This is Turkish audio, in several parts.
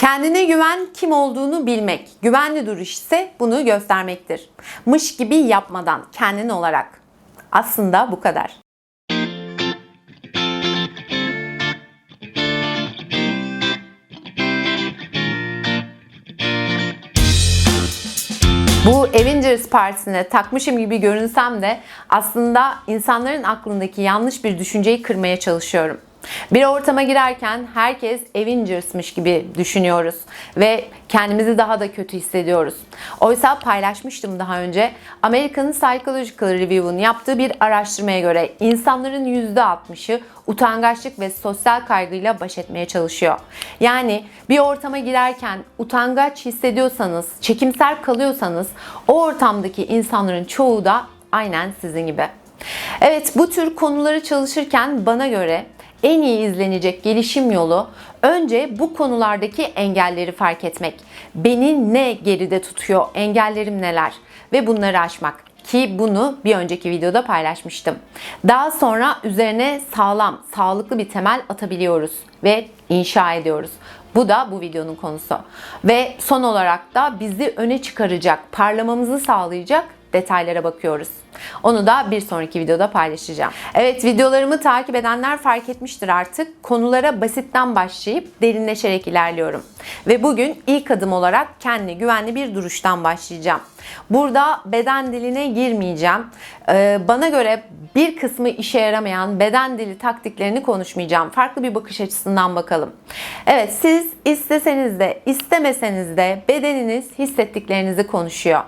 Kendine güven kim olduğunu bilmek. Güvenli duruş ise bunu göstermektir. Mış gibi yapmadan kendin olarak. Aslında bu kadar. Bu Avengers partisine takmışım gibi görünsem de aslında insanların aklındaki yanlış bir düşünceyi kırmaya çalışıyorum. Bir ortama girerken herkes Avengers'mış gibi düşünüyoruz ve kendimizi daha da kötü hissediyoruz. Oysa paylaşmıştım daha önce American Psychological Review'un yaptığı bir araştırmaya göre insanların %60'ı utangaçlık ve sosyal kaygıyla baş etmeye çalışıyor. Yani bir ortama girerken utangaç hissediyorsanız, çekimser kalıyorsanız o ortamdaki insanların çoğu da aynen sizin gibi. Evet bu tür konuları çalışırken bana göre en iyi izlenecek gelişim yolu önce bu konulardaki engelleri fark etmek. Beni ne geride tutuyor, engellerim neler ve bunları aşmak ki bunu bir önceki videoda paylaşmıştım. Daha sonra üzerine sağlam, sağlıklı bir temel atabiliyoruz ve inşa ediyoruz. Bu da bu videonun konusu. Ve son olarak da bizi öne çıkaracak, parlamamızı sağlayacak detaylara bakıyoruz. Onu da bir sonraki videoda paylaşacağım. Evet videolarımı takip edenler fark etmiştir artık. Konulara basitten başlayıp derinleşerek ilerliyorum. Ve bugün ilk adım olarak kendi güvenli bir duruştan başlayacağım. Burada beden diline girmeyeceğim. Ee, bana göre bir kısmı işe yaramayan beden dili taktiklerini konuşmayacağım. Farklı bir bakış açısından bakalım. Evet siz isteseniz de istemeseniz de bedeniniz hissettiklerinizi konuşuyor.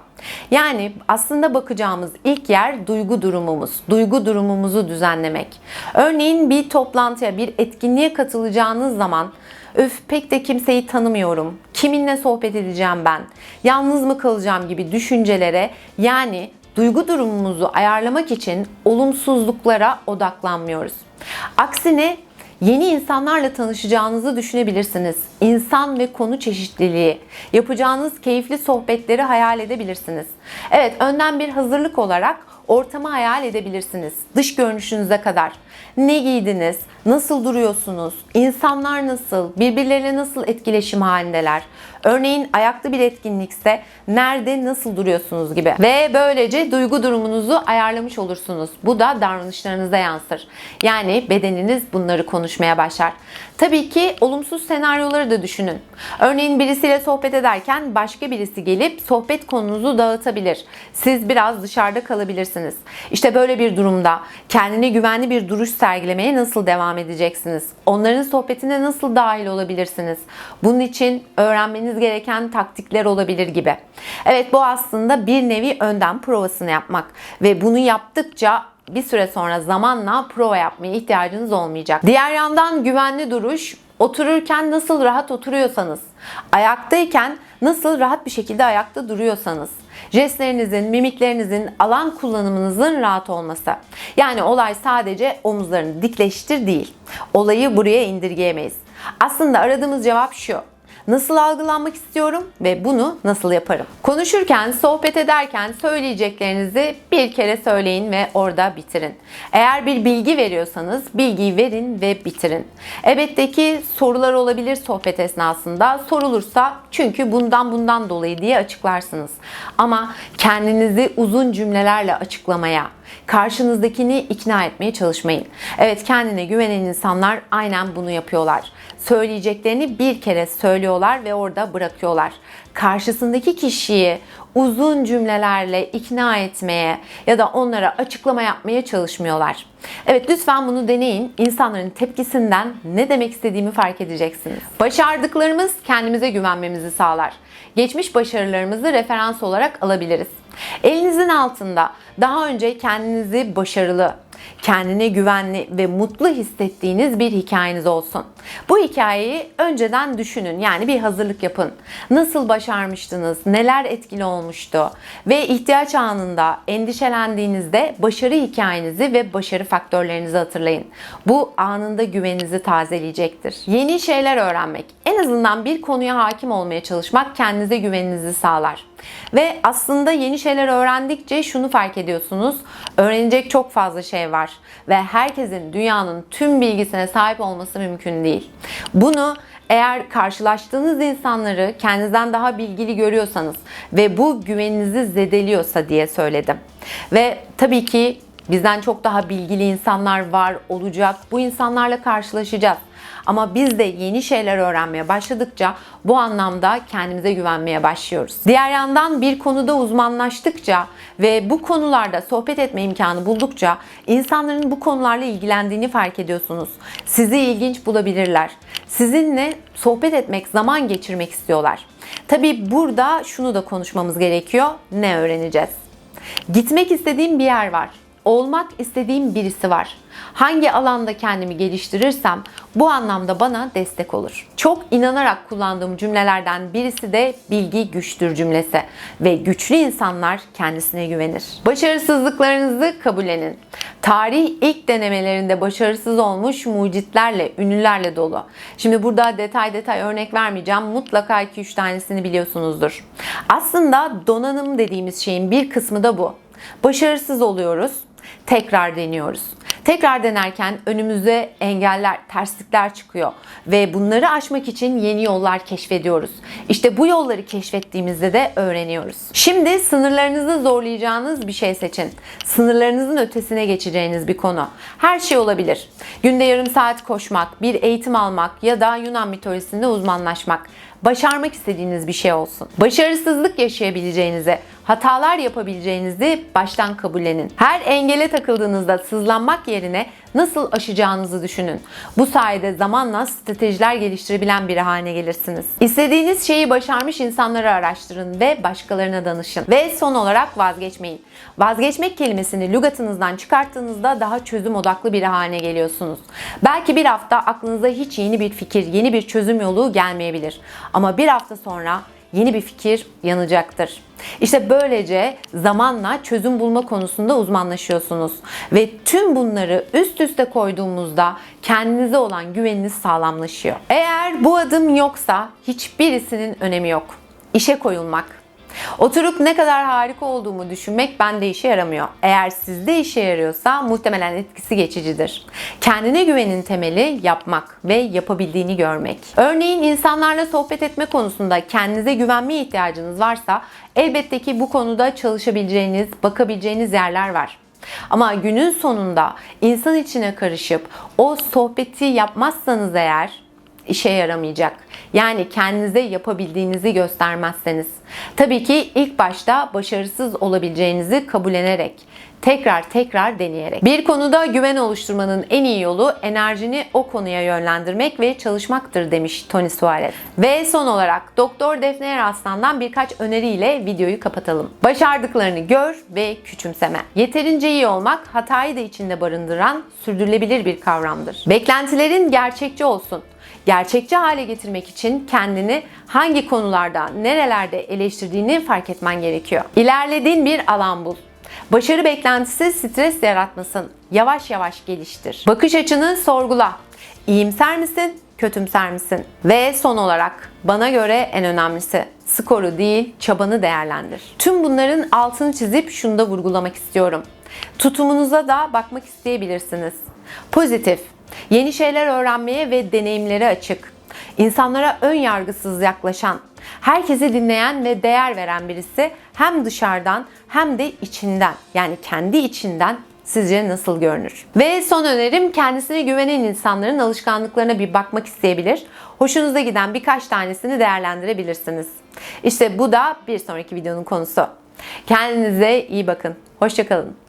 Yani aslında bakacağımız ilk yer duygu durumumuz. Duygu durumumuzu düzenlemek. Örneğin bir toplantıya, bir etkinliğe katılacağınız zaman öf pek de kimseyi tanımıyorum. Kiminle sohbet edeceğim ben? Yalnız mı kalacağım gibi düşüncelere yani duygu durumumuzu ayarlamak için olumsuzluklara odaklanmıyoruz. Aksine Yeni insanlarla tanışacağınızı düşünebilirsiniz. İnsan ve konu çeşitliliği, yapacağınız keyifli sohbetleri hayal edebilirsiniz. Evet, önden bir hazırlık olarak ortamı hayal edebilirsiniz. Dış görünüşünüze kadar. Ne giydiniz? Nasıl duruyorsunuz? İnsanlar nasıl? Birbirleriyle nasıl etkileşim halindeler? Örneğin ayaklı bir etkinlikse nerede nasıl duruyorsunuz gibi. Ve böylece duygu durumunuzu ayarlamış olursunuz. Bu da davranışlarınıza yansır. Yani bedeniniz bunları konuşmaya başlar. Tabii ki olumsuz senaryoları da düşünün. Örneğin birisiyle sohbet ederken başka birisi gelip sohbet konunuzu dağıtabilir. Siz biraz dışarıda kalabilirsiniz. İşte böyle bir durumda kendine güvenli bir duruş sergilemeye nasıl devam edeceksiniz? Onların sohbetine nasıl dahil olabilirsiniz? Bunun için öğrenmeniz gereken taktikler olabilir gibi. Evet bu aslında bir nevi önden provasını yapmak ve bunu yaptıkça bir süre sonra zamanla prova yapmaya ihtiyacınız olmayacak. Diğer yandan güvenli duruş otururken nasıl rahat oturuyorsanız, ayaktayken nasıl rahat bir şekilde ayakta duruyorsanız, jestlerinizin, mimiklerinizin, alan kullanımınızın rahat olması. Yani olay sadece omuzlarını dikleştir değil. Olayı buraya indirgeyemeyiz. Aslında aradığımız cevap şu. Nasıl algılanmak istiyorum ve bunu nasıl yaparım? Konuşurken, sohbet ederken söyleyeceklerinizi bir kere söyleyin ve orada bitirin. Eğer bir bilgi veriyorsanız bilgiyi verin ve bitirin. Elbette ki sorular olabilir sohbet esnasında. Sorulursa çünkü bundan bundan dolayı diye açıklarsınız. Ama kendinizi uzun cümlelerle açıklamaya, karşınızdakini ikna etmeye çalışmayın. Evet kendine güvenen insanlar aynen bunu yapıyorlar. Söyleyeceklerini bir kere söylüyorlar ve orada bırakıyorlar. Karşısındaki kişiyi uzun cümlelerle ikna etmeye ya da onlara açıklama yapmaya çalışmıyorlar. Evet lütfen bunu deneyin. İnsanların tepkisinden ne demek istediğimi fark edeceksiniz. Başardıklarımız kendimize güvenmemizi sağlar. Geçmiş başarılarımızı referans olarak alabiliriz. Elinizin altında daha önce kendinizi başarılı, kendine güvenli ve mutlu hissettiğiniz bir hikayeniz olsun. Bu hikayeyi önceden düşünün yani bir hazırlık yapın. Nasıl başarmıştınız, neler etkili olmuştu ve ihtiyaç anında endişelendiğinizde başarı hikayenizi ve başarı faktörlerinizi hatırlayın. Bu anında güveninizi tazeleyecektir. Yeni şeyler öğrenmek, en azından bir konuya hakim olmaya çalışmak kendinize güveninizi sağlar. Ve aslında yeni şeyler öğrendikçe şunu fark ediyorsunuz. Öğrenecek çok fazla şey var ve herkesin dünyanın tüm bilgisine sahip olması mümkün değil. Bunu Eğer karşılaştığınız insanları kendinizden daha bilgili görüyorsanız ve bu güveninizi zedeliyorsa diye söyledim. Ve tabii ki bizden çok daha bilgili insanlar var, olacak. Bu insanlarla karşılaşacağız. Ama biz de yeni şeyler öğrenmeye başladıkça bu anlamda kendimize güvenmeye başlıyoruz. Diğer yandan bir konuda uzmanlaştıkça ve bu konularda sohbet etme imkanı buldukça insanların bu konularla ilgilendiğini fark ediyorsunuz. Sizi ilginç bulabilirler. Sizinle sohbet etmek, zaman geçirmek istiyorlar. Tabii burada şunu da konuşmamız gerekiyor. Ne öğreneceğiz? Gitmek istediğim bir yer var. Olmak istediğim birisi var. Hangi alanda kendimi geliştirirsem bu anlamda bana destek olur. Çok inanarak kullandığım cümlelerden birisi de bilgi güçtür cümlesi ve güçlü insanlar kendisine güvenir. Başarısızlıklarınızı kabullenin. Tarih ilk denemelerinde başarısız olmuş mucitlerle, ünlülerle dolu. Şimdi burada detay detay örnek vermeyeceğim. Mutlaka 2-3 tanesini biliyorsunuzdur. Aslında donanım dediğimiz şeyin bir kısmı da bu. Başarısız oluyoruz, tekrar deniyoruz. Tekrar denerken önümüze engeller, terslikler çıkıyor ve bunları aşmak için yeni yollar keşfediyoruz. İşte bu yolları keşfettiğimizde de öğreniyoruz. Şimdi sınırlarınızı zorlayacağınız bir şey seçin. Sınırlarınızın ötesine geçeceğiniz bir konu. Her şey olabilir. Günde yarım saat koşmak, bir eğitim almak ya da Yunan mitolojisinde uzmanlaşmak başarmak istediğiniz bir şey olsun. Başarısızlık yaşayabileceğinizi, hatalar yapabileceğinizi baştan kabullenin. Her engele takıldığınızda sızlanmak yerine nasıl aşacağınızı düşünün. Bu sayede zamanla stratejiler geliştirebilen biri haline gelirsiniz. İstediğiniz şeyi başarmış insanları araştırın ve başkalarına danışın. Ve son olarak vazgeçmeyin. Vazgeçmek kelimesini lügatınızdan çıkarttığınızda daha çözüm odaklı biri haline geliyorsunuz. Belki bir hafta aklınıza hiç yeni bir fikir, yeni bir çözüm yolu gelmeyebilir. Ama bir hafta sonra yeni bir fikir yanacaktır. İşte böylece zamanla çözüm bulma konusunda uzmanlaşıyorsunuz. Ve tüm bunları üst üste koyduğumuzda kendinize olan güveniniz sağlamlaşıyor. Eğer bu adım yoksa hiçbirisinin önemi yok. İşe koyulmak, Oturup ne kadar harika olduğumu düşünmek bende işe yaramıyor. Eğer sizde işe yarıyorsa muhtemelen etkisi geçicidir. Kendine güvenin temeli yapmak ve yapabildiğini görmek. Örneğin insanlarla sohbet etme konusunda kendinize güvenmeye ihtiyacınız varsa elbette ki bu konuda çalışabileceğiniz, bakabileceğiniz yerler var. Ama günün sonunda insan içine karışıp o sohbeti yapmazsanız eğer işe yaramayacak. Yani kendinize yapabildiğinizi göstermezseniz. Tabii ki ilk başta başarısız olabileceğinizi kabullenerek, tekrar tekrar deneyerek. Bir konuda güven oluşturmanın en iyi yolu enerjini o konuya yönlendirmek ve çalışmaktır demiş Tony Suarez. Ve son olarak Doktor Defne Eraslan'dan birkaç öneriyle videoyu kapatalım. Başardıklarını gör ve küçümseme. Yeterince iyi olmak hatayı da içinde barındıran sürdürülebilir bir kavramdır. Beklentilerin gerçekçi olsun gerçekçi hale getirmek için kendini hangi konularda, nerelerde eleştirdiğini fark etmen gerekiyor. İlerlediğin bir alan bul. Başarı beklentisi stres yaratmasın. Yavaş yavaş geliştir. Bakış açını sorgula. İyimser misin, kötümser misin? Ve son olarak bana göre en önemlisi skoru değil, çabanı değerlendir. Tüm bunların altını çizip şunu da vurgulamak istiyorum. Tutumunuza da bakmak isteyebilirsiniz. Pozitif, Yeni şeyler öğrenmeye ve deneyimlere açık. İnsanlara ön yargısız yaklaşan, herkesi dinleyen ve değer veren birisi hem dışarıdan hem de içinden yani kendi içinden sizce nasıl görünür? Ve son önerim kendisine güvenen insanların alışkanlıklarına bir bakmak isteyebilir. Hoşunuza giden birkaç tanesini değerlendirebilirsiniz. İşte bu da bir sonraki videonun konusu. Kendinize iyi bakın. Hoşçakalın.